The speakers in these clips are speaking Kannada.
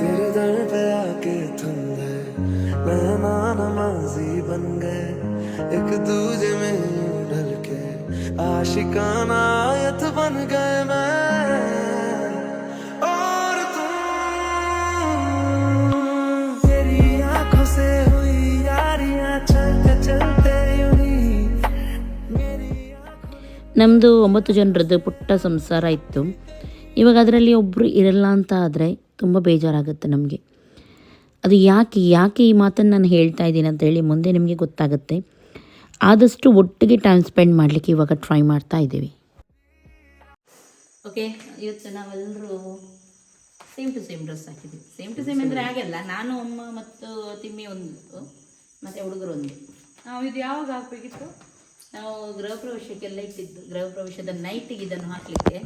तेरे दर पे आके थम गए, मेहमान नमाजी बन गए, एक दूजे में ढल के आशिकाना ನಮ್ಮದು ಒಂಬತ್ತು ಜನರದ್ದು ಪುಟ್ಟ ಸಂಸಾರ ಇತ್ತು. ಇವಾಗ ಅದರಲ್ಲಿ ಒಬ್ಬರು ಇರಲ್ಲ ಅಂತ ಆದರೆ ತುಂಬ ಬೇಜಾರಾಗುತ್ತೆ ನಮಗೆ. ಅದು ಯಾಕೆ ಯಾಕೆ ಈ ಮಾತನ್ನು ನಾನು ಹೇಳ್ತಾ ಇದ್ದೀನಿ ಅಂತೇಳಿ ಮುಂದೆ ನಿಮಗೆ ಗೊತ್ತಾಗುತ್ತೆ. ಆದಷ್ಟು ಒಟ್ಟಿಗೆ ಟೈಮ್ ಸ್ಪೆಂಡ್ ಮಾಡಲಿಕ್ಕೆ ಇವಾಗ ಟ್ರೈ ಮಾಡ್ತಾ ಇದ್ದೀವಿ. ಓಕೆ ಇವತ್ತು ನಾವೆಲ್ಲರೂ ಸೇಮ್ ಟು ಸೇಮ್ ಡ್ರೆಸ್ ಹಾಕಿದ್ದೀವಿ ಸೇಮ್ ಟು ಸೇಮ್ ಅಂದರೆ ಆಗಲ್ಲ ನಾನು ಅಮ್ಮ ಮತ್ತು ತಿಮ್ಮಿ ಒಂದು, ಮತ್ತು ಹುಡುಗರು ಒಂದು. ನಾವು ಇದು ಯಾವಾಗ ಹಾಕ್ಬೇಕಿತ್ತು? ನಾವು ಗೃಹ ಪ್ರವೇಶಕ್ಕೆಲ್ಲ ಇಟ್ಟಿದ್ದು. ಗೃಹ ಪ್ರವೇಶದ ನೈಟಿಗೆ ಇದನ್ನು ಹಾಕ್ಲಿಕ್ಕೆ.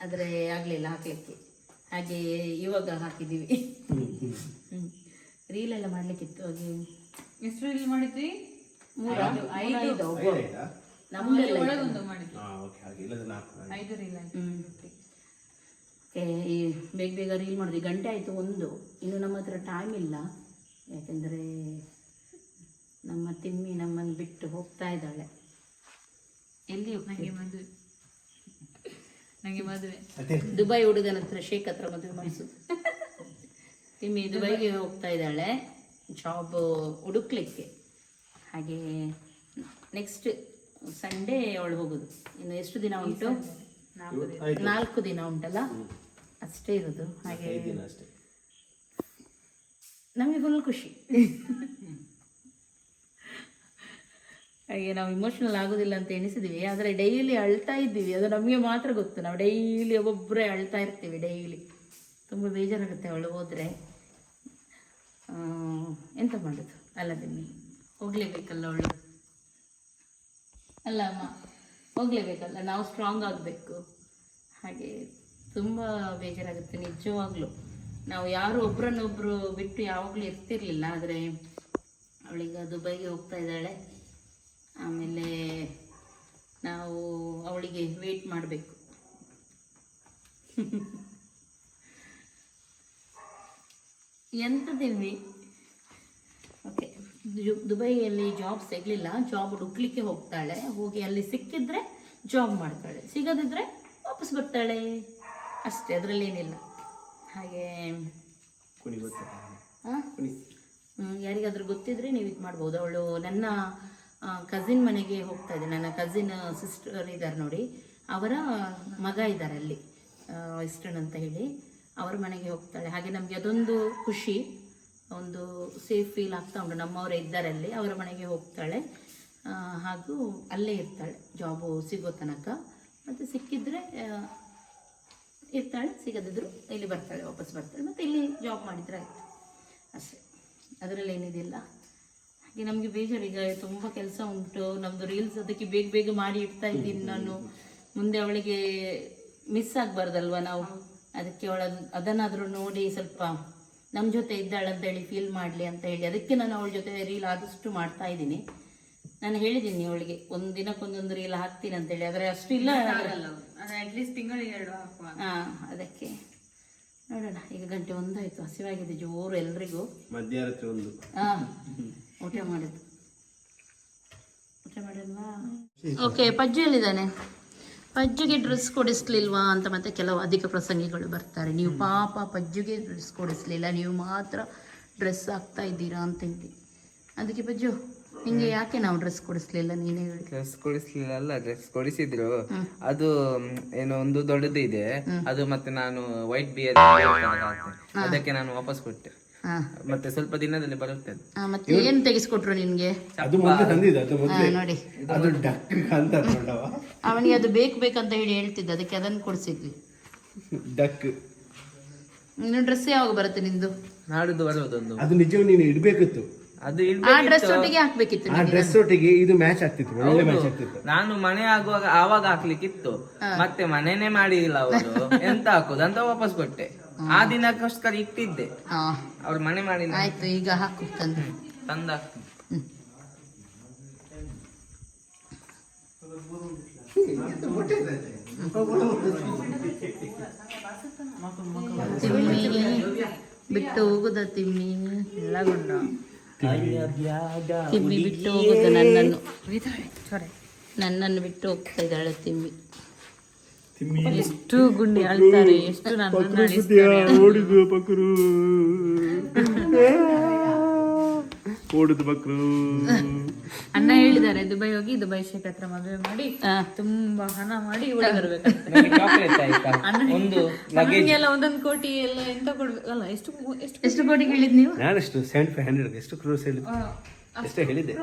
ಆದರೆ ಆಗಲಿಲ್ಲ ಹಾಕ್ಲಿಕ್ಕೆ. ಹಾಗೆ ಇವಾಗ ಹಾಕಿದ್ದೀವಿ. ಹ್ಞೂ ರೀಲೆಲ್ಲ ಮಾಡಲಿಕ್ಕಿತ್ತು. ಹಾಗೆ ಎಷ್ಟು ರೀಲ್ ಮಾಡಿದ್ರಿ? ಮೂರ ಐದು. ಒಳಗೊಂದು ಮಾಡಿದ್ವಿ. ಐದು ರೀಲ್ ಈ ಬೇಗ ಬೇಗ ರೀಲ್ ಮಾಡಿದ್ವಿ. ಗಂಟೆ ಆಯ್ತು ಒಂದು. ಇನ್ನು ನಮ್ಮ ಹತ್ರ ಟೈಮ್ ಇಲ್ಲ. ಯಾಕೆಂದರೆ ನಮ್ಮ ತಿಮ್ಮಿ ನಮ್ಮನ್ನು ಬಿಟ್ಟು ಹೋಗ್ತಾ ಇದ್ದಾಳೆ. ಎಲ್ಲಿ ನನಗೆ ನಂಗೆ ಮದುವೆ. ನನಗೆ ಮದುವೆ. ದುಬೈ ಹುಡುಗನ ಹತ್ರ ಶೇಖ್ ಹತ್ರ ಮದುವೆ ಮಾಡಿಸು. ತಿಮ್ಮಿ ದುಬೈಗೆ ಹೋಗ್ತಾ ಇದ್ದಾಳೆ. ಜಾಬ್ ಹುಡುಕ್ಲಿಕ್ಕೆ. ಹಾಗೆ ನೆಕ್ಸ್ಟ್ ಸಂಡೇ ಅವಳು ಹೋಗುದು. ಇನ್ನು ಎಷ್ಟು ದಿನ ಉಂಟು? ನಾಲ್ಕು ದಿನ. ಉಂಟಲ್ಲ? ಅಷ್ಟೇ ಇರೋದು. ಹಾಗೆ ನಮಗೆ ಫುಲ್ ಖುಷಿ. ಹಾಗೆ ನಾವು ಇಮೋಷನಲ್ ಆಗೋದಿಲ್ಲ ಅಂತ ಎಣಿಸಿದ್ವಿ. ಆದರೆ ಡೈಲಿ ಅಳ್ತಾ ಇದ್ದೀವಿ. ಅದು ನಮಗೆ ಮಾತ್ರ ಗೊತ್ತು. ನಾವು ಡೈಲಿ ಒಬ್ಬೊಬ್ಬರೇ ಅಳ್ತಾ ಇರ್ತೀವಿ ಡೈಲಿ ತುಂಬ ಬೇಜಾರಾಗುತ್ತೆ ಅವಳು ಹೋದರೆ. ಎಂತ ಮಾಡೋದು? ಅಲ್ಲ ಬನ್ನಿ ಹೋಗಲೇಬೇಕಲ್ಲ ಅವಳು? ಅಲ್ಲ ಅಮ್ಮ, ಹೋಗಲೇಬೇಕಲ್ಲ? ನಾವು ಸ್ಟ್ರಾಂಗ್ ಆಗಬೇಕು. ಹಾಗೆ ತುಂಬ ಬೇಜಾರಾಗುತ್ತೆ ನಿಜವಾಗ್ಲೂ. ನಾವು ಯಾರು ಒಬ್ರನ್ನೊಬ್ರು ಬಿಟ್ಟು ಯಾವಾಗಲೂ ಇರ್ತಿರ್ಲಿಲ್ಲ. ಆದರೆ ಅವಳೀಗ ದುಬೈಗೆ ಹೋಗ್ತಾ ಇದ್ದಾಳೆ. ಆಮೇಲೆ ನಾವು ಅವಳಿಗೆ ವೇಟ್ ಮಾಡಬೇಕು. ಎಂಥದಿವಿ ಓಕೆ ದುಬೈಯಲ್ಲಿ ಜಾಬ್ ಸಿಗಲಿಲ್ಲ. ಜಾಬ್ ಹುಡುಕ್ಲಿಕ್ಕೆ ಹೋಗ್ತಾಳೆ. ಹೋಗಿ ಅಲ್ಲಿ ಸಿಕ್ಕಿದ್ರೆ ಜಾಬ್ ಮಾಡ್ತಾಳೆ. ಸಿಗದಿದ್ರೆ ವಾಪಸ್ ಬರ್ತಾಳೆ. ಅಷ್ಟೇ ಅದರಲ್ಲಿ ಏನಿಲ್ಲ ಹಾಗೆ ಯಾರಿಗಾದ್ರೂ ಗೊತ್ತಿದ್ರೆ ನೀವು ಇದು ಮಾಡ್ಬೋದು. ಅವಳು ನನ್ನ ಕಸಿನ್ ಮನೆಗೆ ಹೋಗ್ತಾ ಇದ್ದೆ. ನನ್ನ ಕಸಿನ್ ಸಿಸ್ಟರ್ ಇದ್ದಾರೆ ನೋಡಿ. ಅವರ ಮಗ ಇದ್ದಾರೆ ಅಲ್ಲಿ. ವೆಸ್ಟರ್ನ್ ಅಂತ ಹೇಳಿ. ಅವರ ಮನೆಗೆ ಹೋಗ್ತಾಳೆ. ಹಾಗೆ ನಮಗೆ ಅದೊಂದು ಖುಷಿ. ಒಂದು ಸೇಫ್ ಫೀಲ್ ಆಗ್ತಾ ಉಂಟು. ನಮ್ಮವರೇ ಇದ್ದಾರೆ ಅಲ್ಲಿ. ಅವರ ಮನೆಗೆ ಹೋಗ್ತಾಳೆ. ಹಾಗೂ ಅಲ್ಲೇ ಇರ್ತಾಳೆ. ಜಾಬು ಸಿಗೋ ತನಕ. ಮತ್ತು ಸಿಕ್ಕಿದ್ರೆ ಇರ್ತಾಳೆ. ಸಿಗದಿದ್ರು ಇಲ್ಲಿ ಬರ್ತಾಳೆ, ವಾಪಸ್ ಬರ್ತಾಳೆ. ಮತ್ತು ಇಲ್ಲಿ ಜಾಬ್ ಮಾಡಿದ್ರೆ ಆಯಿತು. ಅಷ್ಟೇ. ಅದರಲ್ಲಿ ಏನಿದಿಲ್ಲ. ಹಾಗೆ ನಮಗೆ ಬೇಜಾರು. ಈಗ ತುಂಬ ಕೆಲಸ ಉಂಟು. ನಮ್ದು ರೀಲ್ಸ್ ಅದಕ್ಕೆ ಬೇಗ ಬೇಗ ಮಾಡಿ ಇಡ್ತಾ ಇದ್ದೀನಿ ನಾನು. ಮುಂದೆ ಅವಳಿಗೆ ಮಿಸ್ ಆಗ್ಬಾರ್ದಲ್ವಾ ನಾವು? ಅದಕ್ಕೆ ಅವಳ ಅದನ್ನಾದರೂ ನೋಡಿ ಸ್ವಲ್ಪ ನಮ್ಮ ಜೊತೆ ಇದ್ದಾಳೆ ಅಂತ ಹೇಳಿ ಫೀಲ್ ಮಾಡ್ಲಿ ಅಂತ ಹೇಳಿ. ಅದಕ್ಕೆ ನಾನು ಅವಳ ಜೊತೆ ರೀಲ್ ಆದಷ್ಟು ಮಾಡ್ತಾ ಇದ್ದೀನಿ. ನಾನು ಹೇಳಿದ್ದೀನಿ ಅವಳಿಗೆ ಒಂದು ದಿನಕ್ಕೊಂದೊಂದು ರೀಲ್ ಹಾಕ್ತೀನಿ ಅಂತ ಹೇಳಿ ಆದ್ರೆ ಅಷ್ಟು ಇಲ್ಲ. ಹಾ ಅದಕ್ಕೆ. ನೋಡೋಣ. ಈಗ ಗಂಟೆ ಒಂದಾಯ್ತು. ಹಸಿವಾಗಿದೆ ಜೋರು ಎಲ್ರಿಗೂ. ಮಧ್ಯಾಹ್ನ ಒಂದು. ಹಾ. ಊಟ ಮಾಡಿದ್ದು. ಊಟ ಮಾಡಿಲ್ವಾ? ಓಕೆ ಪಜ್ಜು ಹೇಳಿದ್ದಾನೆ. ಪಜ್ಜುಗೆ ಡ್ರೆಸ್ ಕೊಡಿಸ್ಲಿಲ್ವಾ ಅಂತ ಮತ್ತೆ ಕೆಲವು ಅಧಿಕ ಪ್ರಸಂಗಿಗಳು ಬರ್ತಾರೆ. ನೀವು ಪಾಪ ಪಜ್ಜುಗೆ ಡ್ರೆಸ್ ಕೊಡಿಸ್ಲಿಲ್ಲ ನೀವು ಮಾತ್ರ ಡ್ರೆಸ್ ಹಾಕ್ತಾ ಇದ್ದೀರಾ ಅಂತ ಹೇಳಿ. ಅದಕ್ಕೆ ಪಜ್ಜು ನಿಂಗೆ ಯಾಕೆ ನಾವು ಡ್ರೆಸ್ ಕೊಡಿಸ್ಲಿಲ್ಲ ನೀನೇ ಹೇಳಿ. ಡ್ರೆಸ್ ಕೊಡಿಸ್ಲಿಲ್ಲ ಅಲ್ಲ ಡ್ರೆಸ್ ಕೊಡಿಸಿದ್ರು ಅದು ಏನೋ ಒಂದು ದೊಡ್ಡದು ಇದೆ ಅದು ಮತ್ತೆ ನಾನು ವೈಟ್ ಬಿಯರ್ ಅದಕ್ಕೆ ನಾನು ವಾಪಸ್ ಕೊಟ್ಟೆ. ಮತ್ತೆ ಸ್ವಲ್ಪ ದಿನದಲ್ಲಿ ಬರುತ್ತೆ ಅದು. ಆ, ಮತ್ತೆ ಏನು ತೆಗೆಸ್ಕೊಟ್ರು ನಿನ್ಗೆ? ಅದು ಮೊದಲು ತಂದಿದ್ದು ಅದು ಮೊದಲೇ. ನೋಡಿ. ಅದು ಡಕ್ ಅಂತ ನೋಡವ ಅವನಿಗೆ ಅದು ಬೇಕು ಬೇಕಂತ ಹೇಳಿ ಹೇಳ್ತಿದ್ದ ಅದಕ್ಕೆ ಅದನ್ನ ಕೊಡ್ಸಿದ್ವಿ. ಡಕ್ ಇನ್ನು ಡ್ರೆಸ್ ಯಾವಾಗ ಬರುತ್ತೆ ನಿಂದು? ನಾಡಿದ್ದು ಬರೋದೊಂದು ಅದು ನಿಜವೂ ನೀನು ಇಡ್ಬೇಕಿತ್ತು. ಅದು ಆ. ಡ್ರೆಸ್ ಒಟ್ಟಿಗೆ ಹಾಕ್ಬೇಕಿತ್ತು ಆ ಡ್ರೆಸ್ ಒಟ್ಟಿಗೆ ಇದು ಮ್ಯಾಚ್ ಆಗ್ತಿತ್ತು ಒಳ್ಳೆ ಮ್ಯಾಚ್ ಆಗ್ತಿತ್ತು. ನಾನು ಮನೆ ಆಗುವಾಗ ಆವಾಗ ಹಾಕ್ಲಿಕ್ಕಿತ್ತು. ಮತ್ತೆ ಮನೆನೇ ಮಾಡಿದಿಲ್ಲ ಅವರು. ಎಂತ ಹಾಕುದು? ಅಂತ ವಾಪಸ್ ಕೊಟ್ಟೆ. ಆ ದಿನಕ್ಕೋಸ್ಕರ ಇಟ್ಟಿದ್ದೆ. ಹಾ. ಅವ್ರು ಮನೆ ಮಾಡಿ ಆಯ್ತು ಈಗ ಹಾಕು ತಂದ. ತಂದ ತಿಮ್ಮಿ ಬಿಟ್ಟು ಹೋಗುದ ತಿಮ್ಮಿ? ಎಲ್ಲ ಗುಂಡ. ತಿಮ್ಮಿ ಬಿಟ್ಟು ಹೋಗುದ ನನ್ನನ್ನು. ನನ್ನನ್ನು ಬಿಟ್ಟು ಹೋಗ್ತಾ ಇದ್ದಾಳೆ ತಿಮ್ಮಿ. ಎಷ್ಟು ಗುಂಡಿ ಅಳ್ತಾರೆ ಎಷ್ಟು ನಾನು ಅಳಿಸ್ತಾರೆ. ಓಡಿದು ಬಕ್ರು ಓಡುದು ಬಕ್ರು ಅಣ್ಣ ಹೇಳಿದ್ದಾರೆ ದುಬೈ ಹೋಗಿ ದುಬೈ ಶೇಖ್ ಹತ್ರ ಮದುವೆ ಮಾಡಿ ತುಂಬಾ ಹಣ ಮಾಡಿ ಒಳ್ಳೆ ಆಯ್ತಾ? ಒಂದು ನಮಗೆಲ್ಲ ಒಂದೊಂದು ಕೋಟಿ ಎಲ್ಲ ಎಂತ ಕೊಡ್ಬೇಕು? ಅಲ್ಲ ಎಷ್ಟು ಎಷ್ಟು ಎಷ್ಟು ಕೋಟಿ ಹೇಳಿದ್ ನೀವು? ನಾನೆಷ್ಟು ಸೆವೆಂಟಿ ಫೈವ್ ಹಂಡ್ರೆಡ್ ಎಷ್ಟು ಕ್ರೋಸ್ ಹೇಳಿದ್ದೆ? ಎಷ್ಟು ಹೇಳಿದ್ದೆ.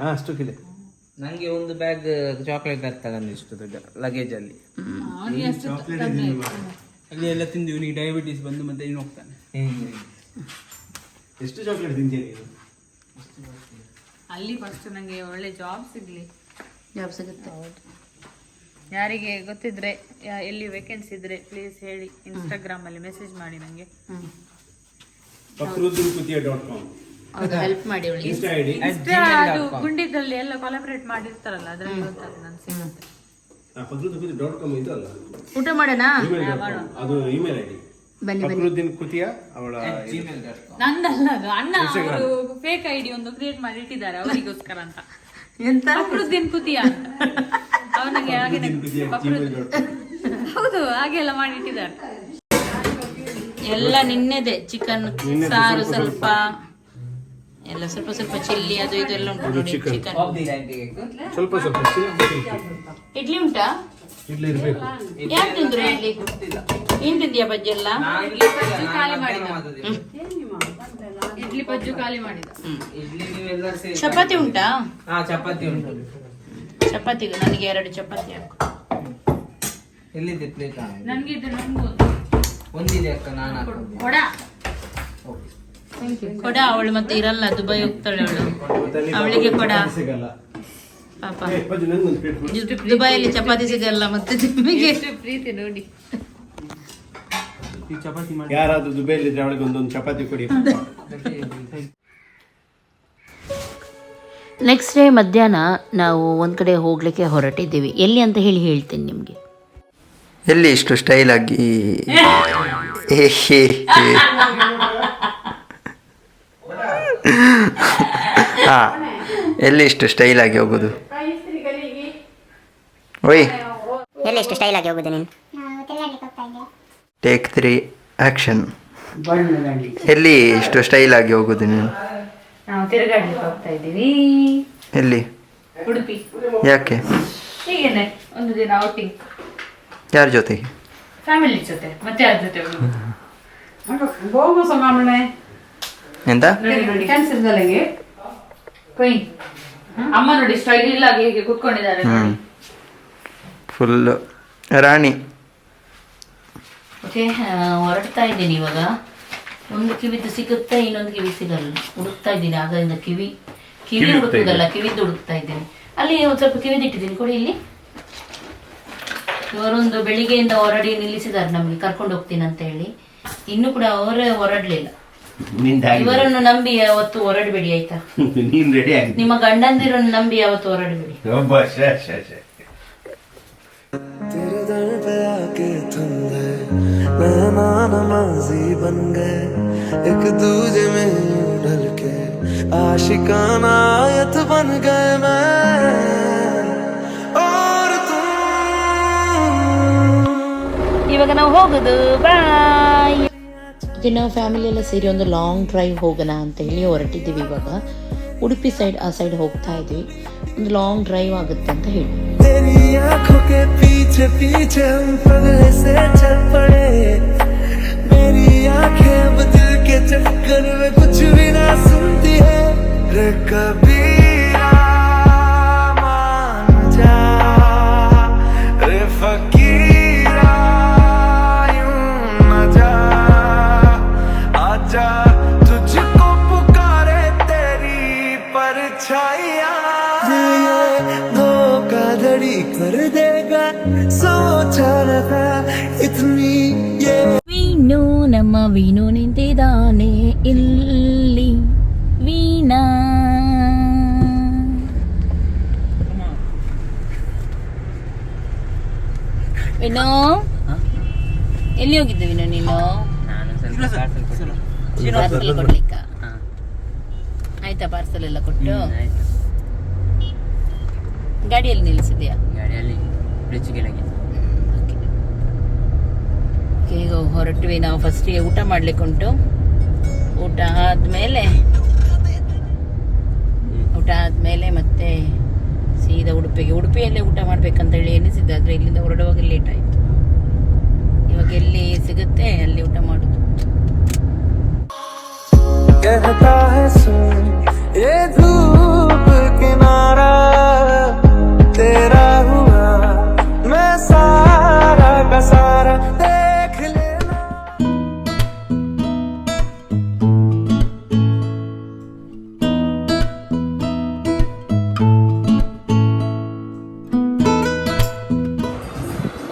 ಹಾ ಅಷ್ಟು ಹೇಳಿದೆ ನಂಗೆ ಒಂದು ಬ್ಯಾಗ್ ಚಾಕ್ಲೇಟ್ ತಗೊಂಡು ಇಷ್ಟು ದೊಡ್ಡ ಲಗೇಜ್ ಅಲ್ಲಿ. ಅಲ್ಲಿ ಎಲ್ಲ ತಿಂದು ಇವನಿಗೆ ಡಯಾಬಿಟೀಸ್ ಬಂದು ಮತ್ತೆ ಇನ್ನು ಹೋಗ್ತಾನೆ. ಎಷ್ಟು ಚಾಕ್ಲೇಟ್ ತಿಂತೀರಿ ನೀನು? ಅಲ್ಲಿ ಫಸ್ಟ್ ನಂಗೆ ಒಳ್ಳೆ ಜಾಬ್ ಸಿಗ್ಲಿ. ಜಾಬ್ ಸಿಗುತ್ತೆ. ಯಾರಿಗೆ ಗೊತ್ತಿದ್ರೆ ಯಾ- ಎಲ್ಲಿ ವೇಕೆನ್ಸಿ ಇದ್ರೆ ಪ್ಲೀಸ್ ಹೇಳಿ. ಇನ್ಸ್ಟಾಗ್ರಾಮ್ ಅಲ್ಲಿ ಮೆಸೇಜ್ ಮಾಡಿ ನಂಗೆ. ಪಕ್ರುದ್ರುಪತಿಯ ಡಾಟ್ ಕಾಮ್ ಹೆಲ್ಪ್ ಮಾಡಿ ಇನ್ಸ್ಟಾ ಐ ಡಿ ಅದು ಗುಂಡಿದಲ್ಲಿ ಎಲ್ಲ ಕೊಲಾಬರೇಟ್ ಮಾಡಿರ್ತಾರಲ್ಲ ಅದ್ರಲ್ಲಿ ಗೊತ್ತಾಗ್ತದೆ ನನ್ಗೆ ಸಿಗುತ್ತೆ. ಬಕ್ರುದ್ದೀನ್ ಕುತಿ ಡಾಟ್ ಕಾಮ್ ಇದು ಅಲ್ಲ ಊಟ ಮಾಡೋಣ? ಅದು ಇಮೇಲ್ ಐಡಿ ಬನ್ನಿ ಬನ್ನಿ. ಬಕ್ರುದ್ದೀನ್ ಕುತಿಯ ಅವಳ ನಂದಲ್ಲ ಅದು ಅಣ್ಣ ಅವರು ಫೇಕ್ ಐಡಿ ಒಂದು ಕ್ರಿಯೇಟ್ ಮಾಡಿ ಇಟ್ಟಿದ್ದಾರೆ ಅವರಿಗೋಸ್ಕರ ಅಂತ. ಎಂತ? ಫಕ್ರುದ್ದೀನ್ ಕುತಿಯ ಅವನಿಗೆ ಹಾಗೆ ಹೌದು ಹಾಗೆಲ್ಲ ಮಾಡಿ ಇಟ್ಟಿದ್ದಾರೆ. ಎಲ್ಲ ನಿನ್ನೆದೆ ಚಿಕನ್ ಸಾರು ಸ್ವಲ್ಪ. ಎಲ್ಲ ಸ್ವಲ್ಪ ಸ್ವಲ್ಪ ಚಿಲ್ಲಿ ಅದು ಇದು ಎಲ್ಲ ಉಂಟು ನೋಡಿ ಚಿಕನ್ ಸ್ವಲ್ಪ ಸ್ವಲ್ಪ ಇಡ್ಲಿ ಉಂಟಾ? ಇಡ್ಲಿ ಇರಬೇಕು. ಯಾರು ತಿಂದ್ರು ಇಡ್ಲಿ? ಏನ್ ತಿಂದಿಯಾ ಬಜ್ಜಿ ಎಲ್ಲ? ಖಾಲಿ ಮಾಡಿದ. ಇಡ್ಲಿ. ಬಜ್ಜು ಖಾಲಿ ಮಾಡಿದ. ಚಪಾತಿ ಉಂಟಾ? ಚಪಾತಿ ಉಂಟು. ಚಪಾತಿ ನನಗೆ ಎರಡು ಚಪಾತಿ ಹಾಕು. ಎಲ್ಲಿದೆ ಪ್ಲೇಟ್ ನನಗೆ ಇದು ನನ್ಗೂ ಒಂದಿದೆ ಅಕ್ಕ ನಾನು ಕೊಡ ಕೊಡ ಕೊಡ ಅವಳು ಮತ್ತೆ ಇರಲ್ಲ ದುಬೈ ಹೋಗ್ತಾಳೆ ಅವಳು. ಅವಳಿಗೆ ಕೊಡ. ಪಾಪ. ದುಬೈಯಲ್ಲಿ ಚಪಾತಿ ಸಿಗಲ್ಲ ಮತ್ತೆ ನಿಮಗೆ. ಪ್ರೀತಿ ನೋಡಿ ಈ ಚಪಾತಿ ಮಾಡಿ ಯಾರಾದ್ರೂ ದುಬೈಲಿ ಇದ್ರೆ ಅವಳಿಗೆ ಒಂದೊಂದು ಚಪಾತಿ ಕೊಡಿ. ನೆಕ್ಸ್ಟ್ ಡೇ ಮಧ್ಯಾಹ್ನ ನಾವು ಒಂದು ಕಡೆ ಹೋಗ್ಲಿಕ್ಕೆ ಹೊರಟಿದ್ದೀವಿ. ಎಲ್ಲಿ ಅಂತ ಹೇಳಿ ಹೇಳ್ತೀನಿ ನಿಮಗೆ. ಎಲ್ಲಿ ಇಷ್ಟು ಸ್ಟೈಲ್ ಆಗಿ? ಏ, ಹೇ, ಎಲ್ಲಿ ಇಷ್ಟು ಸ್ಟೈಲ್ ಆಗಿ ಹೋಗೋದು? ಓಯ್ ಎಲ್ಲಿ ಇಷ್ಟು ಸ್ಟೈಲ್ ಆಗಿ ಹೋಗುದು ನೀನು? ಟೇಕ್ ತ್ರೀ ಆಕ್ಷನ್ ಎಲ್ಲಿ ಇಷ್ಟು ಸ್ಟೈಲ್ ಆಗಿ ಹೋಗೋದು ನೀನು? ನಾವು ತಿರುಗಾಡ್ಲಿಕ್ಕೆ ಹೋಗ್ತಾ ಇದ್ದೀವಿ. ಎಲ್ಲಿ? ಉಡುಪಿ. ಯಾಕೆ? ಹೀಗೇನೆ ಒಂದು ದಿನ ಔಟಿಂಗ್ ಯಾರ ಜೊತೆಗೆ? ಫ್ಯಾಮಿಲಿ ಜೊತೆ ಮತ್ತೆ ಯಾರ ಜೊತೆ ಹೋಗುದು? ಎಂತ. ಅಮ್ಮ ನೋಡಿ ಸ್ಟೈಲ್ ಇಲ್ಲ ಹೇಗೆ ಕುತ್ಕೊಂಡಿದ್ದಾರೆ. ನೋಡಿ. ಫುಲ್ ರಾಣಿ. ಓಕೆ ಹೊರಡ್ತಾ ಇದ್ದೀನಿ ಇವಾಗ. ಒಂದು ಕಿವಿದು ಸಿಗುತ್ತೆ ಇನ್ನೊಂದು ಕಿವಿ ಸಿಗಲ್ಲ. ಹುಡುಕ್ತಾ ಇದ್ದೀನಿ ಆಗದಿಂದ ಕಿವಿ ಕಿವಿ ಹುಡುಕುದಲ್ಲ ಕಿವಿದ್ದು ಹುಡುಕ್ತಾ ಇದ್ದೀನಿ. ಅಲ್ಲಿ ಒಂದು ಸ್ವಲ್ಪ ಕಿವಿದಿಟ್ಟಿದ್ದೀನಿ ಕೊಡಿ ಇಲ್ಲಿ. ಇವರೊಂದು ಬೆಳಿಗ್ಗೆಯಿಂದ ಹೊರಡಿ ನಿಲ್ಲಿಸಿದ್ದಾರೆ ನಮಗೆ ಕರ್ಕೊಂಡು ಹೋಗ್ತೀನಿ ಅಂತ ಹೇಳಿ. ಇನ್ನು ಕೂಡ ಅವರೇ ಹೊರಡ್ಲಿಲ್ಲ. ಇವರನ್ನು ನಂಬಿ ಯಾವತ್ತು ಹೊರಡಬೇಡಿ ಆಯ್ತಾ ನೀನ್ ರೆಡಿ ಆಗಿದೆ ನಿಮ್ಮ ಗಂಡಂದಿರನ್ನು ನಂಬಿ ಯಾವತ್ತು ಹೊರಡಬೇಡಿ ಒಬ್ಬ ಶ ಶ ಶ तेरे दर पे आके थम गए मेहमान नमाजी बन गए एक दूजे में यूं ढल के आशिकाना आयत बन गए मैं और तुम ಇವಾಗ ನಾವು ಹೋಗುದು ಬಾಯ್ ಈಗ ನಾವು ಫ್ಯಾಮಿಲಿ ಎಲ್ಲ ಸೇರಿ ಒಂದು ಲಾಂಗ್ ಡ್ರೈವ್ ಹೋಗೋಣ ಅಂತ ಹೇಳಿ ಹೊರಟಿದ್ದೀವಿ ಇವಾಗ. ಉಡುಪಿ ಸೈಡ್ ಆ ಸೈಡ್ ಹೋಗ್ತಾ ಇದ್ವಿ. ಒಂದು ಲಾಂಗ್ ಡ್ರೈವ್ ಆಗುತ್ತೆ ಅಂತ ಹೇಳಿ. ಆಯ್ತಾ ಪಾರ್ಸಲ್ ಎಲ್ಲ ಕೊಟ್ಟು ಗಾಡಿಯಲ್ಲಿ ನಿಲ್ಲಿಸಿದ್ಯಾ? ಗಾಡಿಯಲ್ಲಿ ಬ್ರಿಡ್ಜ್ ಕೆಳಗೆ ಈಗ ಹೊರಟ್ವಿ ನಾವು ಫಸ್ಟಿಗೆ ಊಟ ಮಾಡಲಿಕ್ಕುಂಟು ಊಟ ಆದಮೇಲೆ ಊಟ ಆದಮೇಲೆ ಮತ್ತೆ ಸೀದಾ ಉಡುಪಿಗೆ ಉಡುಪಿಯಲ್ಲೇ ಊಟ ಮಾಡ್ಬೇಕಂತ ಹೇಳಿ ಎನಿಸಿದ್ದೆ ಆದರೆ ಇಲ್ಲಿಂದ ಹೊರಡುವಾಗ ಲೇಟ್ ಆಯ್ತು. ಇವಾಗ ಎಲ್ಲಿ ಸಿಗುತ್ತೆ ಅಲ್ಲಿ ಊಟ ಮಾಡೋದು. ये धूप किनारा तेरा हुआ मैं सारा का सारा देख लेना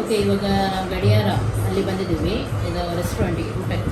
ಓಕೆ ಇವಾಗ ಗಡಿಯಾರ ಅಲ್ಲಿ ಬಂದಿದ್ದೀವಿ ಇದು ರೆಸ್ಟೋರೆಂಟಿಗೆ ಊಟಕ್ಕೆ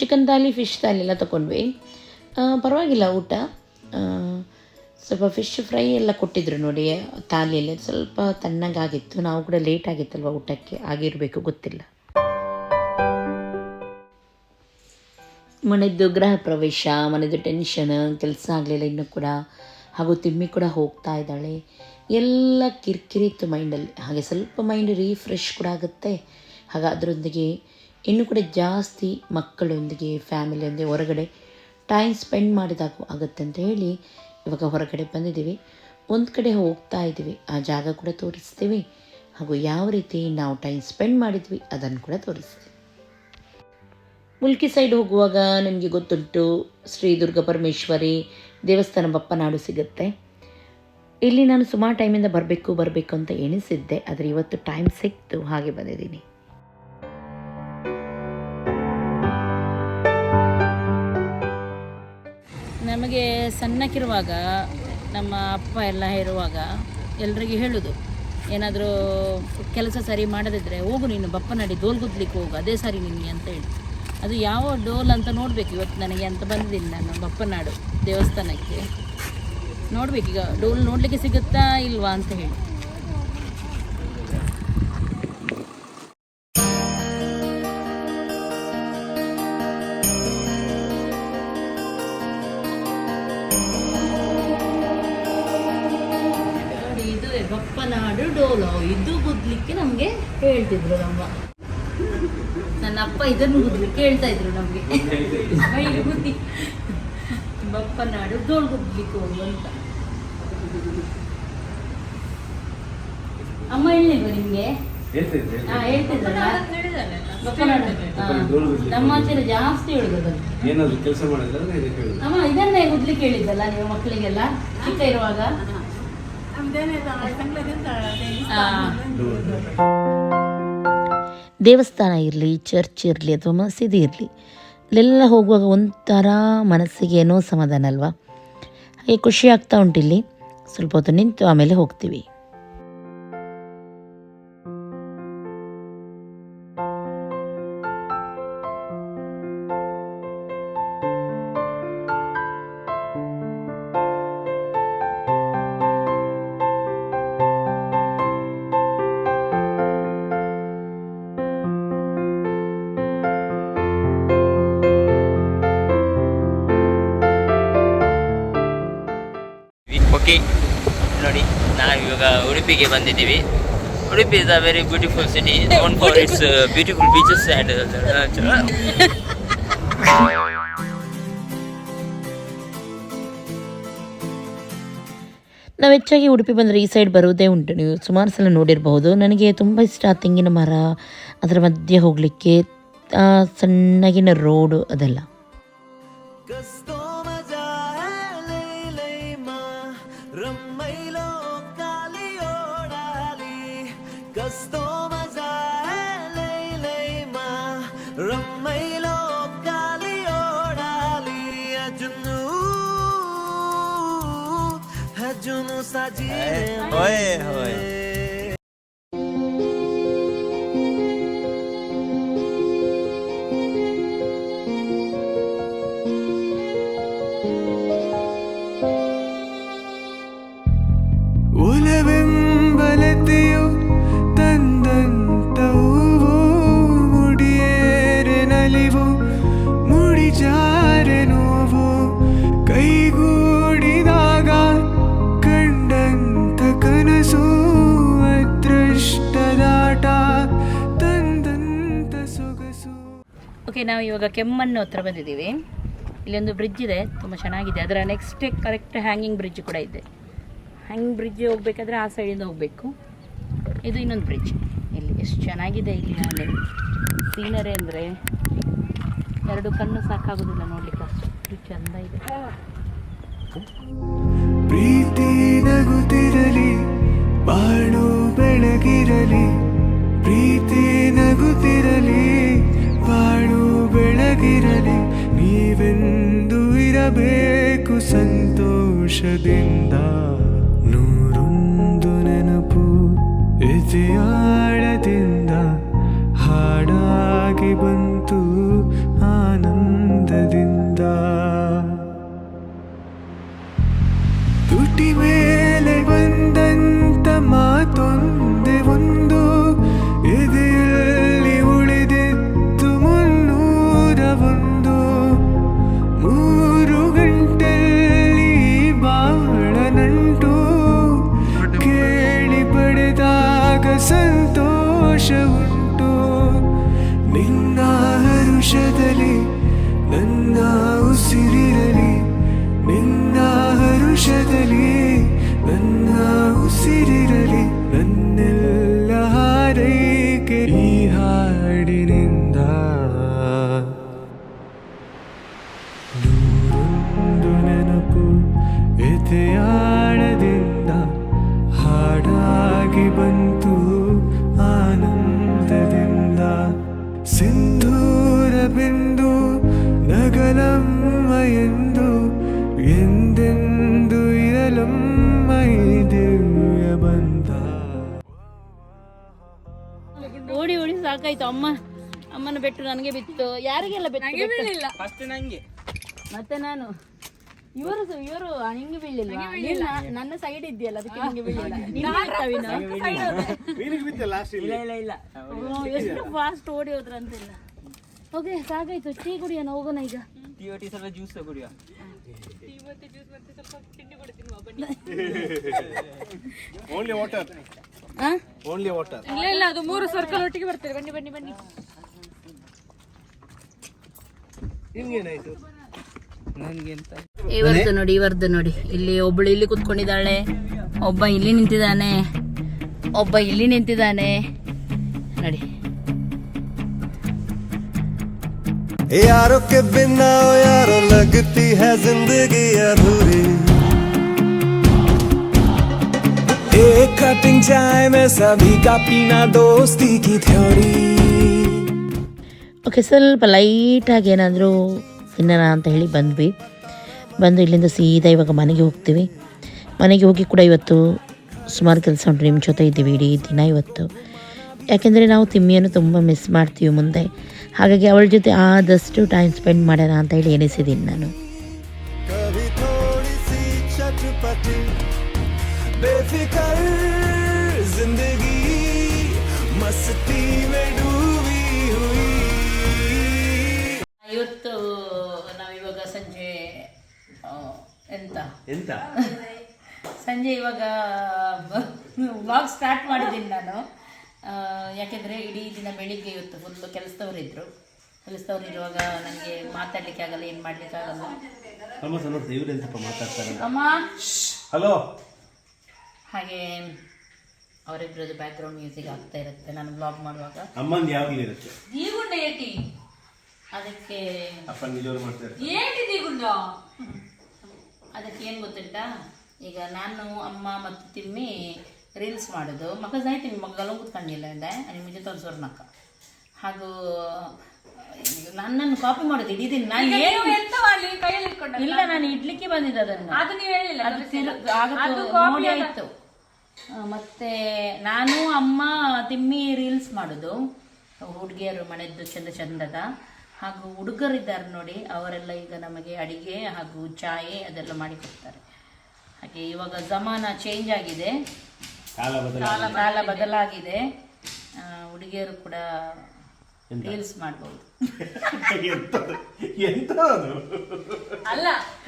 ಚಿಕನ್ ತಾಲಿ ಫಿಶ್ ಥಾಲಿ ಎಲ್ಲ ತೊಗೊಂಡ್ವಿ ಪರವಾಗಿಲ್ಲ ಊಟ. ಸ್ವಲ್ಪ ಫಿಶ್ ಫ್ರೈ ಎಲ್ಲ ಕೊಟ್ಟಿದ್ರು ನೋಡಿ, ತಾಲಿಯಲ್ಲಿ. ಸ್ವಲ್ಪ ತಣ್ಣಗಾಗಿತ್ತು. ನಾವು ಕೂಡ ಲೇಟ್ ಆಗಿತ್ತಲ್ವ ಊಟಕ್ಕೆ? ಆಗಿರಬೇಕು, ಗೊತ್ತಿಲ್ಲ. ಮನೆಯದ್ದು ಗೃಹ ಪ್ರವೇಶ ಮನೆಯದ್ದು ಟೆನ್ಷನ್ ಕೆಲಸ ಆಗಲಿಲ್ಲ ಇನ್ನೂ ಕೂಡ. ಹಾಗೂ ತಿಮ್ಮಿ ಕೂಡ ಹೋಗ್ತಾ ಇದ್ದಾಳೆ. ಎಲ್ಲ ಕಿರಿಕಿರಿ ಇತ್ತು ಮೈಂಡಲ್ಲಿ ಹಾಗೆ ಸ್ವಲ್ಪ ಮೈಂಡ್ ರೀಫ್ರೆಶ್ ಕೂಡ ಆಗುತ್ತೆ. ಹಾಗೆ ಅದರೊಂದಿಗೆ ಇನ್ನೂ ಕೂಡ ಜಾಸ್ತಿ ಮಕ್ಕಳೊಂದಿಗೆ, ಫ್ಯಾಮಿಲಿಯೊಂದಿಗೆ ಹೊರಗಡೆ ಟೈಮ್ ಸ್ಪೆಂಡ್ ಮಾಡಿದಾಗ ಆಗುತ್ತೆ ಅಂತ ಹೇಳಿ ಇವಾಗ ಹೊರಗಡೆ ಬಂದಿದ್ದೀವಿ. ಒಂದು ಕಡೆ ಹೋಗ್ತಾ ಇದ್ದೀವಿ. ಆ ಜಾಗ ಕೂಡ ತೋರಿಸ್ತೀವಿ. ಹಾಗೂ ಯಾವ ರೀತಿ ನಾವು ಟೈಮ್ ಸ್ಪೆಂಡ್ ಮಾಡಿದ್ವಿ ಅದನ್ನು ಕೂಡ ತೋರಿಸ್ತೀವಿ. ಮುಲ್ಕಿ ಸೈಡ್ ಹೋಗುವಾಗ ನಿಮಗೆ ಗೊತ್ತುಂಟು, ಶ್ರೀ ದುರ್ಗಾ ಪರಮೇಶ್ವರಿ ದೇವಸ್ಥಾನ ಬಪ್ಪನಾಡು ಸಿಗುತ್ತೆ. ಇಲ್ಲಿ ನಾನು ಸುಮಾರು ಟೈಮಿಂದ ಬರಬೇಕು ಬರಬೇಕು ಅಂತ ಎಣಿಸಿದ್ದೆ. ಆದರೆ ಇವತ್ತು ಟೈಮ್ ಸಿಕ್ತು, ಹಾಗೆ ಬಂದಿದ್ದೀನಿ. ಸಣ್ಣಕ್ಕಿರುವಾಗ, ನಮ್ಮ ಅಪ್ಪ ಎಲ್ಲ ಇರುವಾಗ ಎಲ್ರಿಗೂ ಹೇಳೋದು, ಏನಾದರೂ ಕೆಲಸ ಸರಿ ಮಾಡದಿದ್ದರೆ ಹೋಗು ನೀನು ಬಪ್ಪನಾಡಿ ಡೋಲ್ ಕುದ್ಲಿಕ್ಕೆ ಹೋಗು, ಅದೇ ಸರಿ ನಿನಗೆ ಅಂತ ಹೇಳಿ. ಅದು ಯಾವ ಡೋಲ್ ಅಂತ ನೋಡಬೇಕು ಇವತ್ತು ನನಗೆ ಅಂತ ಬಂದಿದ್ದೀನಿ ನಾನು ಬಪ್ಪನಾಡು ದೇವಸ್ಥಾನಕ್ಕೆ. ನೋಡ್ಬೇಕೀಗ ಡೋಲ್ ನೋಡಲಿಕ್ಕೆ ಸಿಗುತ್ತಾ ಇಲ್ವಾ ಅಂತ ಹೇಳಿ. ಹೇಳ್ತಿದ್ರು ನಮ್ಮ ನನ್ನ ಅಪ್ಪ ಇದನ್ನು ಗುದ್ಲಿಕ್ಕೆ ಹೇಳ್ತಾ ಇದ್ರು ನಮಗೆ. ಗುದ್ದಿ ಬಪ್ಪನಾಡು ಡೋಲ್ ಗುದ್ಲಿಕ್ಕೆ ಹೋಗು ಅಂತ. ಅಮ್ಮ ಹೇಳಿಲ್ವ ನಿಮ್ಗೆ. ನಮ್ಮ ಆಚೆ ಜಾಸ್ತಿ ಹೇಳುದು ಕೆಲಸ ಅಮ್ಮ ಇದನ್ನೇ ಗುದ್ಲಿಕ್ಕೆ ಹೇಳಿದ್ದಲ್ಲ ನೀವು ಮಕ್ಕಳಿಗೆಲ್ಲ? ಚಿಕ್ಕ ಇರುವಾಗ? ಹಾ. ದೇವಸ್ಥಾನ ಇರಲಿ ಚರ್ಚ್ ಇರಲಿ ಅಥವಾ ಮಸೀದಿ ಇರಲಿ, ಇಲ್ಲೆಲ್ಲ ಹೋಗುವಾಗ ಒಂಥರ ಮನಸ್ಸಿಗೆ ಏನೋ ಸಮಾಧಾನ ಅಲ್ವಾ? ಹಾಗೆ ಖುಷಿ ಆಗ್ತಾ ಉಂಟಿಲ್ಲಿ. ಸ್ವಲ್ಪ ಹೊತ್ತು ನಿಂತು ಆಮೇಲೆ ಹೋಗ್ತೀವಿ. ಓಕೆ ನೋಡಿ, ನಾವು ಇವಾಗ ಉಡುಪಿಗೆ ಬಂದಿದ್ದೀವಿ. Udupi is a very beautiful city known for its beautiful beaches and ನಾವು ಹೆಚ್ಚಾಗಿ ಉಡುಪಿ ಬಂದರೆ ಈ ಸೈಡ್ ಬರೋದೇ ಉಂಟು. ನೀವು ಸುಮಾರು ಸಲ ನೋಡಿರಬಹುದು. ನನಗೆ ತುಂಬ ಇಷ್ಟ ತೆಂಗಿನ ಮರ, ಅದರ ಮಧ್ಯೆ ಹೋಗಲಿಕ್ಕೆ ಸಣ್ಣಗಿನ ರೋಡು ಅದೆಲ್ಲ. ਓਏ ਹੋਏ। ಇವಾಗ ಕೆಮ್ಮಣ್ಣು ಹತ್ರ ಬಂದಿದ್ದೀವಿ. ಇಲ್ಲೊಂದು ಬ್ರಿಡ್ಜ್ ಇದೆ, ತುಂಬ ಚೆನ್ನಾಗಿದೆ. ಅದರ ನೆಕ್ಸ್ಟ್ ಕರೆಕ್ಟ್ ಹ್ಯಾಂಗಿಂಗ್ ಬ್ರಿಡ್ಜ್ ಕೂಡ ಇದೆ. ಹ್ಯಾಂಗಿಂಗ್ ಬ್ರಿಡ್ಜ್ ಹೋಗ್ಬೇಕಾದ್ರೆ ಆ ಸೈಡಿಂದ ಹೋಗಬೇಕು. ಇದು ಇನ್ನೊಂದು ಬ್ರಿಡ್ಜ್ ಇಲ್ಲಿ ಎಷ್ಟು ಚೆನ್ನಾಗಿದೆ ಇಲ್ಲಿ ಅಲ್ಲಿ ಸೀನರಿ ಅಂದರೆ ಎರಡು ಕಣ್ಣು ಸಾಕಾಗೋದಿಲ್ಲ ನೋಡ್ಲಿಕ್ಕೆ ಅಷ್ಟು ಚೆಂದ ಇದೆ. ಪ್ರೀತಿ ನಗುತ್ತಿರಲಿ, ಬಾಳು ಬೆಳಗಿರಲಿ. ಪ್ರೀತಿ ನಗುತ್ತಿರಲಿ, ಬಾಳು ಬೆಳಗಿರಲಿ ನೀವೆಂದು ಇರಬೇಕು ಸಂತೋಷದಿಂದ. ನೂರೊಂದು ನೆನಪು ಇತಿಯಾಳದಿಂದ ಹಾಡಾಗಿ ಬಂತು ಆನಂದದಿಂದ ಪಡೆದಾಗ ಸಂತೋಷ ಉಂಟು ನಿನ್ನ ಹರುಷದಲ್ಲಿ ನನ್ನ ಉಸಿರಿರಲಿ. ನಿನ್ನ ಹರುಷದಲ್ಲಿ ನನ್ನ ಉಸಿರಿರಲಿ. ಸಾಕಾಯ್ತು ಅಮ್ಮ. ಅಮ್ಮನ ಬೆಟ್ಟು ನನಗೆ ಬಿತ್ತು. ಯಾರಿಗೆಲ್ಲ ಬೆಟ್ಟು ಬೀಳಿಲ್ಲ ಫಸ್ಟ್ ನಂಗೆ. ಮತ್ತೆ ನಾನು? ಇವರು ಇವರು ಹಿಂಗೆ ಬೀಳಿಲ್ಲ ನನ್ನ ಸೈಡ್ ಇದೆಯಲ್ಲ ಅದಕ್ಕೆ ಹಿಂಗೆ. ಬೀಳಿಲ್ಲ ನೀನ್ ಬೀಳ್ತಾ ವಿನು? ಇಲ್ಲ? ಇಲ್ಲ ಇಲ್ಲ ಎಷ್ಟು ಫಾಸ್ಟ್ ಓಡಿ ಹೋದ್ರಂತಿಲ್ಲ ಓಕೆ ಸಾಕಾಯ್ತು. ಟೀ ಕುಡಿಯೋಣ ಹೋಗೋಣ ಈಗ. ಟೀ ಟೀ ಸ್ವಲ್ಪ ಜ್ಯೂಸ್ ಓನ್ಲಿ ವಾಟರ್ ಇಲ್ಲ ಇಲ್ಲ ಅದು ಮೂರು ಸರ್ಕಲ್ ಒಟ್ಟಿಗೆ ಬರ್ತದೆ. ಬನ್ನಿ ಬನ್ನಿ ಬನ್ನಿ. ನಿಮ್ಗೇನಾಯ್ತು? ಇವರದ್ದು ನೋಡಿ ಇವರದ್ದು ನೋಡಿ. ಇಲ್ಲಿ ಒಬ್ಬಳು ಇಲ್ಲಿ ಕುತ್ಕೊಂಡಿದ್ದಾಳೆ. ಒಬ್ಬ ಇಲ್ಲಿ ನಿಂತಿದ್ದಾನೆ. ಒಬ್ಬ ಇಲ್ಲಿ ನಿಂತಿದ್ದಾನೆ. ನೋಡಿ. ಯಾರೋ ಕೆ ಬಿನ್ನ ಯಾರೋ ಲಗತಿ ಹೈ ಜಿಂದಗಿ ಅಧೂರಿ कटिंग चाय में सभी का पीना दोस्ती की थ्योरी ಓಕೆ ಸ್ವಲ್ಪ ಲೈಟಾಗಿ ಏನಾದರೂ ತಿನ್ನೋಣ ಅಂತ ಹೇಳಿ ಬಂದ್ವಿ ಬಂದು ಇಲ್ಲಿಂದ ಸೀದಾ ಇವಾಗ ಮನೆಗೆ ಹೋಗ್ತೀವಿ ಮನೆಗೆ ಹೋಗಿ ಕೂಡ ಇವತ್ತು ಸುಮಾರು ಕೆಲಸ ಉಂಟು ನಿಮ್ಮ ಜೊತೆ ಇದ್ದೀವಿ ಇಡೀ ದಿನ ಇವತ್ತು ಯಾಕೆಂದರೆ ನಾವು ತಿಮ್ಮಿಯನ್ನು ತುಂಬ ಮಿಸ್ ಮಾಡ್ತೀವಿ ಮುಂದೆ ಹಾಗಾಗಿ ಅವಳ ಜೊತೆ ಆದಷ್ಟು ಟೈಮ್ ಸ್ಪೆಂಡ್ ಮಾಡೋಣ ಅಂತ ಹೇಳಿ ಎನಿಸಿದ್ದೀನಿ ನಾನು बेफिकर जिंदगी मस्ती में डूबी हुई ಇವತ್ತು ನಾವಿವಾಗ ಸಂಜೆ ಎಂತ ಎಂತ ಸಂಜೆ ಇವಾಗ ವ್ಲಾಗ್ ಸ್ಟಾರ್ಟ್ ಮಾಡಿದ್ದೀನಿ ನಾನು ಆ, ಯಾಕೆಂದರೆ ಇಡೀ ದಿನ ಬೆಳಿಗ್ಗೆ ಇವತ್ತು ಫುಲ್ಲು ಕೆಲಸದವ್ರು ಇದ್ದರು ಕೆಲಸದವ್ರು ಇರುವಾಗ ನನಗೆ ಮಾತಾಡಲಿಕ್ಕೆ ಆಗಲ್ಲ ಏನು ಮಾಡಲಿಕ್ಕೆ ಆಗಲ್ಲ ನಮ್ಮ ಸಣ್ಣ ಇವ್ರೆಂತಪ್ಪ ಮಾತಾಡ್ತಾರೆ ಅಮ್ಮ ಹಲೋ ಹಾಗೆ ಅವರಿಬ್ಬರದ್ದು ಬ್ಯಾಕ್ಗ್ರೌಂಡ್ ಮ್ಯೂಸಿಕ್ ಆಗ್ತಾ ಇರುತ್ತೆ. ನಾನು ಬ್ಲಾಗ್ ಮಾಡುವಾಗ. ಅಮ್ಮಂದು ಯಾವಾಗಲೂ ಇರುತ್ತೆ? ದೀಗುಂಡ ಏಟಿ. ಅದಕ್ಕೆ ಅಪ್ಪ ನಿಜವ್ರು ಮಾಡ್ತಾರೆ ಏಟಿ ದೀಗುಂಡ? ಅದಕ್ಕೆ ಏನು ಗೊತ್ತುಂಟಾ? ಈಗ ನಾನು ಅಮ್ಮ ಮತ್ತು ತಿಮ್ಮಿ ರೀಲ್ಸ್ ಮಾಡೋದು. ಮಗ ಜಾಯ್ತೀನಿ ಮಗ ಗಲೋ ಕೂತ್ಕೊಂಡಿಲ್ಲ ಅಂದೆ. ನಿಮ್ಮ ಜೊತೆ ಒಂದು ಸ್ವರ್ಣಕ್ಕ ಹಾಗೂ ನನ್ನನ್ನು ಕಾಪಿ ಮಾಡೋದು ಇಡೀ ದಿನ. ನಾನು ಏನು ಎಂತ ಮಾಡ್ಲಿ? ಕೈಯಲ್ಲಿ ಇಲ್ಲ ನಾನು ಇಡ್ಲಿಕ್ಕೆ ಬಂದಿದ್ದು ಅದನ್ನು. ಅದು ನೀವು ಹೇಳಿಲ್ಲ ಅದು. ತಿರು- ಆಗ ತೋ- ನೋಡಿ ಆಯ್ತು. ಮತ್ತೆ ನಾನು ಅಮ್ಮ ತಿಮ್ಮಿ ರೀಲ್ಸ್ ಮಾಡೋದು. ಹುಡುಗಿಯರು ಮನೆದ್ದು ಚಂದ ಚಂದದ. ಹಾಗೂ ಹುಡುಗರಿದ್ದಾರೆ ನೋಡಿ ಅವರೆಲ್ಲ ಈಗ ನಮಗೆ ಅಡಿಗೆ ಹಾಗೂ ಚಾಯೆ ಅದೆಲ್ಲ ಮಾಡಿ ಕೊಡ್ತಾರೆ. ಹಾಗೆ ಇವಾಗ ಜಮಾನ ಚೇಂಜ್ ಆಗಿದೆ. ಕಾಲ ಬದಲ ಕಾಲ ಕಾಲ ಬದಲಾಗಿದೆ. ಹುಡುಗಿಯರು ಕೂಡ ರೀಲ್ಸ್ ಅದು ಅಲ್ಲ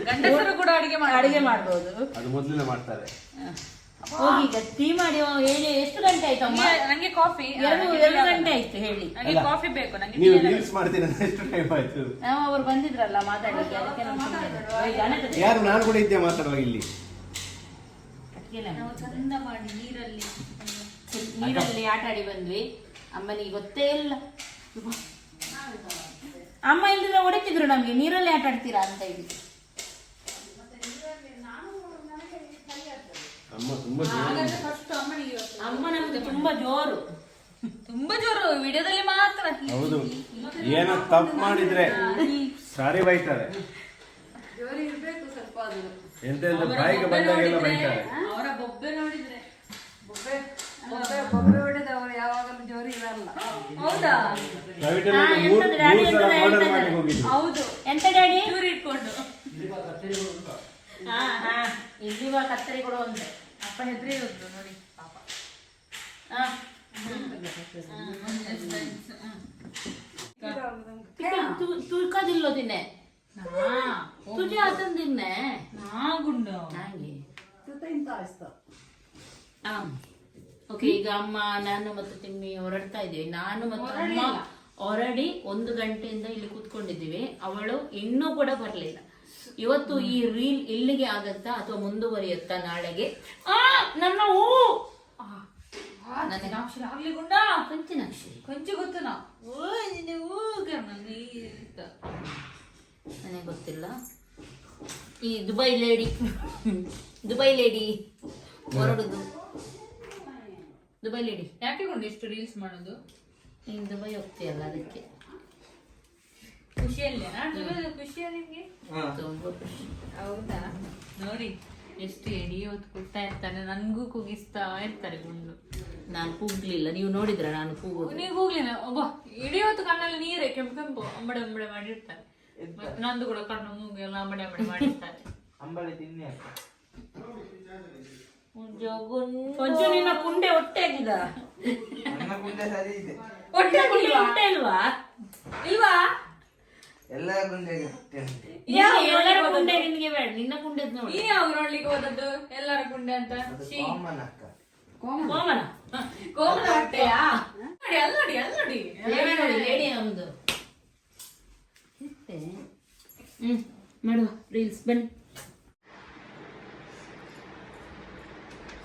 ಗಂಡಸರು ಕೂಡ ಅಡಿಗೆ ಅಡಿಗೆ ಮಾಡ್ಬೋದು. ಅದು ಮೊದಲಿನ ಮಾಡ್ತಾರೆ. ಹೋಗಿ ಈಗ ಟೀ ಮಾಡಿ ಹೇಳಿ ಎಷ್ಟು ಗಂಟೆ ಆಯ್ತು ಅಮ್ಮ? ನಂಗೆ ಕಾಫಿ ಎರಡು ಎರಡು ಗಂಟೆ ಆಯ್ತು ಹೇಳಿ. ನಂಗೆ ಕಾಫಿ ಬೇಕು ನಂಗೆ ನೀವು ರೀಲ್ಸ್ ಮಾಡ್ತೀನಿ ಎಷ್ಟು ಟೈಮ್ ಆಯ್ತು? ನಾವು ಅವ್ರು ಬಂದಿದ್ರಲ್ಲ ಮಾತಾಡ್ಲಿಕ್ಕೆ ಅದಕ್ಕೆ ನಾನು ಸುಮ್ಮನೆ. ಯಾರು ನಾನು ಕೂಡ ಇದ್ದೆ ಮಾತಾಡುವಾಗ ಇಲ್ಲಿ? ನಾವು ಚಂದ ಮಾಡಿ ನೀರಲ್ಲಿ. ನೀರಲ್ಲಿ ಆಟ ಆಡಿ ಬಂದ್ವಿ. ಅಮ್ಮನಿಗೆ ಗೊತ್ತೇ ಇಲ್ಲ. ಅಮ್ಮ ಇಲ್ದಿದ್ರೆ ಹೊಡಿತಿದ್ರು ನಮ್ಗೆ ನೀರಲ್ಲಿ ಆಟ ಆಡ್ತೀರಾ ಅಂತ ಹೇಳಿ. ಅಮ್ಮ ತುಂಬಾ ಫಸ್ಟ್ ಅಮ್ಮನಿಗೆ ಅಮ್ಮ ನಮ್ಗೆ ತುಂಬಾ ಜೋರು. ತುಂಬಾ ಜೋರು. ವಿಡಿಯೋದಲ್ಲಿ ಮಾತ್ರ. ಹೌದು. ಏನೋ ತಪ್ಪು ಮಾಡಿದ್ರೆ ಸಾರಿ ಬೈತಾರೆ. ಎಂತ ಎಂತ ಬಾಯಿಗೆ ಬಂದಾಗೆಲ್ಲ ಬೈತಾರೆ. ಅವರ ಬೊಬ್ಬೆ ನೋಡಿದ್ರೆ. ಹೌದಾ? ಪ್ರೈವೇಟ್ ಹಾ, ಮೂರು ಎಂತದು ಡ್ಯಾಡಿ ಮೂರು ಸಲ ಆರ್ಡರ್? ಮಾಡಿ ಹೌದು. ಎಂತ ಡ್ಯಾಡಿ? ಇವ್ರು ಇಟ್ಕೊಂಡು. ಹಾ ಹಾ. ಇಲ್ಲಿವ ಕತ್ತರಿ ಕೂಡ ಒಂದೇ ಅಪ್ಪ ಹೆದ್ರಿ ಹೋದ್ರು ನೋಡಿ ಪಾಪ. ತುಳ್ಕೋದಿಲ್ಲ ದಿನ್ನೆ? ತುಜಿ ಆತನ ದಿನ್ನೆ? ನಾಗುಂಡು ಹಂಗೆ. ಓಕೆ ಈಗ ಅಮ್ಮ ನಾನು ಮತ್ತು ತಿಮ್ಮಿ ಹೊರಡ್ತಾ ಇದ್ದೀವಿ. ನಾನು ಮತ್ತು ಅಮ್ಮ ಹೊರಡಿ ಒಂದು ಗಂಟೆಯಿಂದ ಇಲ್ಲಿ ಕೂತ್ಕೊಂಡಿದ್ದೀವಿ. ಅವಳು ಇನ್ನೂ ಕೂಡ ಬರಲಿಲ್ಲ. ಇವತ್ತು ಈ ರೀಲ್ ಇಲ್ಲಿಗೆ ಆಗತ್ತಾ ಅಥವಾ ಮುಂದುವರಿಯುತ್ತಾ ನಾಳೆಗೆ? ಆ ನನ್ನ ಹೂ! ಆಗ್ಲಿ ಗುಂಡ. ಕೊಂಚ ಗೊತ್ತು ನನಗೆ ಗೊತ್ತಿಲ್ಲ. ಈ ದುಬೈ ಲೇಡಿ. Dubai lady. ಹೊರಡುದು. Dubai lady. ಯಾಕೆ ಇಷ್ಟು ರೀಲ್ಸ್ ಮಾಡೋದು? ನೀನು ದುಬೈ ಹೋಗ್ತೀಯಲ್ಲ ಅದಕ್ಕೆ. ಖುಷಿಯಲ್ಲೇ? ಖುಷಿಯಲ್ಲಿ ನಿಮಗೆ? ತುಂಬ ಖುಷಿ. ಹೌದಾ? ನೋಡಿ ಎಷ್ಟು ಎಡಿ ಹೊತ್ತು ಕೊಡ್ತಾ ಇರ್ತಾನೆ. ನನಗೂ ಕೂಗಿಸ್ತಾ ಇರ್ತಾರೆ ಗುಂಡು. ನಾನು ಕೂಗ್ಲಿಲ್ಲ. ನೀವು ನೋಡಿದ್ರ ನಾನು ಕೂಗು ನೀವು ಹೋಗ್ಲಿಲ್ಲ ಒಬ್ಬ ಇಡೀ ಹೊತ್ತು ಕಣ್ಣಲ್ಲಿ ನೀರೇ ಕೆಂಪು ಕೆಂಪು ಅಂಬಡೆ ಅಂಬಡೆ ಮಾಡಿರ್ತಾರೆ. ನಂದು ಕೂಡ ಕಣ್ಣು ಮೂಗು ಎಲ್ಲ ಅಂಬಡೆ ಅಂಬಡೆ ಮಾಡಿರ್ತಾರೆ. ಅಂಬಳೆ ತಿನ್ನಿ. ಕೊಂಚ ನಿನ್ನ ಕುಂಡೆ ಹೊಟ್ಟೆ ಆಗಿದೆ. ಕುಂಡೆ ಸರಿ ಇದೆ. ಹೊಟ್ಟೆ ಇಲ್ವಾ? ಇಲ್ವಾ? ಎಲ್ಲ ಗುಂಡೆ ಎಲ್ಲರ ನಿನ್ಗೆ ಬೇಡ ನಿನ್ನ ಗುಂಡೆ ನೋಡಿ. ನೀ ಯಾವಾಗ ನೋಡ್ಲಿಕ್ಕೆ ಹೋದದ್ದು? ಎಲ್ಲರ ಗುಂಡೆ ಅಂತ? ಅದು ಶೀ ಕಾಮನ್ ಅಕ್ಕ. ಕೋಮನ? ಕೋಮಲ ಹೊಟ್ಟೆಯಾ? ನೋಡಿ ಅಲ್ಲಿ ನೋಡಿ ಅಲ್ಲಿ ನೋಡಿ ಲೇಡಿ ನೋಡಿ ಲೇಡಿ ಒಂದು ಹ್ಮ್ ಮಾಡುವ ರೀಲ್ಸ್ ಬನ್ನಿ.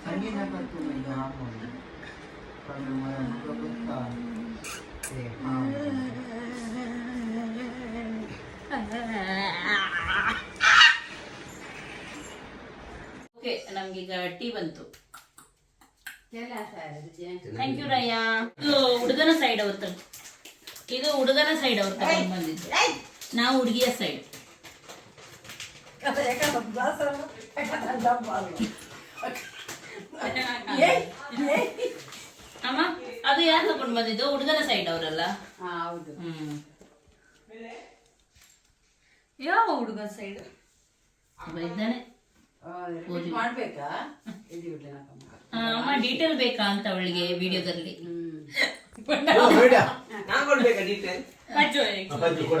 ಸಂಗೀತ. ಕಣ್ಣು, ಮನ, ಮುಖ. ಓಕೆ ನಮ್ಗೀಗ ಟೀ ಬಂತು. ಥ್ಯಾಂಕ್ ಯು ರಯ್ಯ ಇದು ಹುಡುಗನ ಸೈಡ್ ಅವ್ರ ಇದು ಹುಡುಗನ ಸೈಡ್ ಅವ್ರ ತಗೊಂಡು ಬಂದಿದ್ದು. ನಾವು ಹುಡುಗಿಯ ಸೈಡ್ ಅಮ್ಮ ಅದು ಯಾರು ತಗೊಂಡು ಬಂದಿದ್ದು? ಹುಡುಗನ ಸೈಡ್ ಅವರಲ್ಲ? ಹ್ಮ್. ಯಾವ ಹುಡುಗ ಸೈಡ್ ಮಾಡ್ಬೇಕಾ ಇದ್ದಾನೆ. ಮಾಡ್ಬೇಕಾ? ಅಮ್ಮ ಡೀಟೇಲ್ ಬೇಕಾ ಅಂತ ಅವಳಿಗೆ ವಿಡಿಯೋದಲ್ಲಿ? ರಾಯ್ ಬೇಡ. ನಾನ್ ಕೊಡ್ಬೇಕಾ ಯು ಅಪ್ಪಾಜಿ ಕೂಡ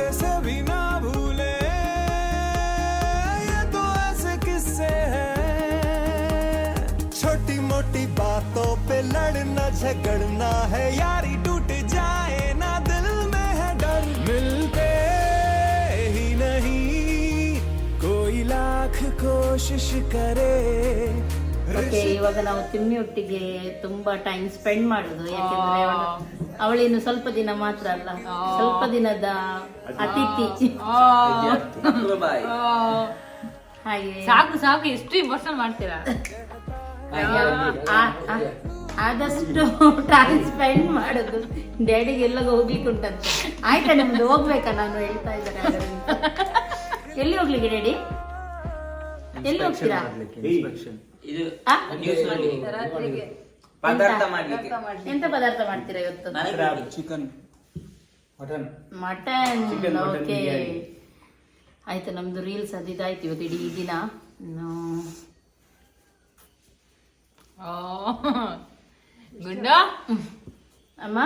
रास्ते से भी ना भूले। ये तो ऐसे छोटी मोटी बातों पे लड़ना झगड़ना है। यारी टूट जाए ना दिल में है डर। मिलते ही नहीं कोई लाख कोशिश करे। ಓಕೆ ಇವಾಗ ನಾವು ತಿಮ್ಮಿ ಒಟ್ಟಿಗೆ ತುಂಬಾ ಟೈಮ್ ಸ್ಪೆಂಡ್ ಮಾಡುದು ಯಾಕೆಂದ್ರೆ ಅವಳು ಅವಳಿನ್ನು ಸ್ವಲ್ಪ ದಿನ ಮಾತ್ರ ಅಲ್ಲ. ಸ್ವಲ್ಪ ದಿನದ ಅತಿಥಿ. ಹಾಗೆ. ಸಾಕು ಸಾಕು ಎಷ್ಟು ಇಂಪೋರ್ಷನ್ ಮಾಡ್ತೀರಾ? ಆ- ಆ- ಆದಷ್ಟು ಟೈಮ್ ಸ್ಪೆಂಡ್ ಮಾಡುದು. ಡ್ಯಾಡಿಗೆ ಎಲ್ಲ ಹೋಗ್ಲಿಕ್ಕೆ ಉಂಟಂತೆ. ಆಯ್ತಾ ನಿಮ್ದು ಹೋಗ್ಬೇಕಾ? ನಾನು ಹೇಳ್ತಾ ಇದ್ದಾರೆ. ಎಲ್ಲಿ ಹೋಗ್ಲಿಕ್ಕೆ ಡ್ಯಾಡಿ ಎಲ್ಲಿ ಹೋಗ್ತೀರಾ? ಇದು ಪದಾರ್ಥ ಮಾಡ್ಲಿಕ್ಕೆ. ಎಂತ ಪದಾರ್ಥ ಮಾಡ್ತೀರಾ ಇವತ್ತು? ಚಿಕನ್ ಮಟನ್ ಮಟನ್ ಓಕೆ ಆಯ್ತು ನಮ್ದು ರೀಲ್ಸ್ ಅದು ಇದಾಯ್ತು ಇವತ್ತು ಇಡೀ ದಿನ. ಗುಂಡ? ಅಮ್ಮ?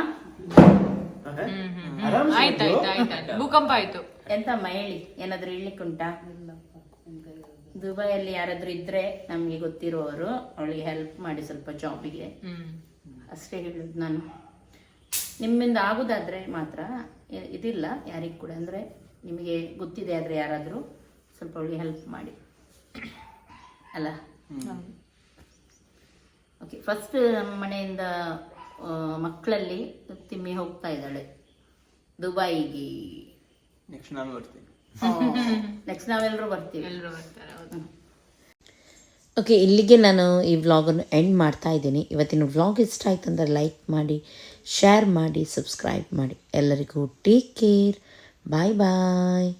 ಆಯ್ತು ಆಯ್ತಾಯ್ತು ಆಯ್ತು ಭೂಕಂಪ ಆಯ್ತು. ಎಂತ ಹೇಳಿ? ಏನಾದ್ರು ಹೇಳಲಿಕ್ಕೆ ಉಂಟಾ ದುಬೈಯಲ್ಲಿ ಯಾರಾದ್ರೂ ಇದ್ರೆ ನಮಗೆ ಗೊತ್ತಿರುವವರು ಅವಳಿಗೆ ಹೆಲ್ಪ್ ಮಾಡಿ ಸ್ವಲ್ಪ ಜಾಬಿಗೆ ಅಷ್ಟೇ ಹೇಳುದು ನಾನು. ನಿಮ್ಮಿಂದ ಆಗುದಾದ್ರೆ ಮಾತ್ರ ಇದಿಲ್ಲ ಯಾರಿಗೂ ಕೂಡ. ಅಂದರೆ ನಿಮಗೆ ಗೊತ್ತಿದೆ ಆದರೆ ಯಾರಾದರೂ ಸ್ವಲ್ಪ ಅವಳಿಗೆ ಹೆಲ್ಪ್ ಮಾಡಿ. ಅಲ್ಲ? ಓಕೆ ಫಸ್ಟ್ ನಮ್ಮ ಮನೆಯಿಂದ ಮಕ್ಕಳಲ್ಲಿ ತಿಮ್ಮಿ ಹೋಗ್ತಾ ಇದ್ದಾಳೆ. ದುಬೈಗೆ. ನೆಕ್ಸ್ಟ್ ನಾನು ಬರ್ತೀನಿ. ನೆಕ್ಸ್ಟ್ ನಾವೆಲ್ಲರೂ ಬರ್ತೀವಿ. ಎಲ್ಲರೂ ಬರ್ತಾರೆ ಹೌದು. ಓಕೆ ಇಲ್ಲಿಗೆ ನಾನು ಈ ವ್ಲಾಗನ್ನು ಎಂಡ್ ಮಾಡ್ತಾ ಇದ್ದೀನಿ. ಇವತ್ತಿನ ವ್ಲಾಗ್ ಇಷ್ಟ ಆಯ್ತು ಅಂದರೆ ಲೈಕ್ ಮಾಡಿ ಶೇರ್ ಮಾಡಿ ಸಬ್ಸ್ಕ್ರೈಬ್ ಮಾಡಿ. ಎಲ್ಲರಿಗೂ ಟೇಕ್ ಕೇರ್ ಬಾಯ್ ಬಾಯ್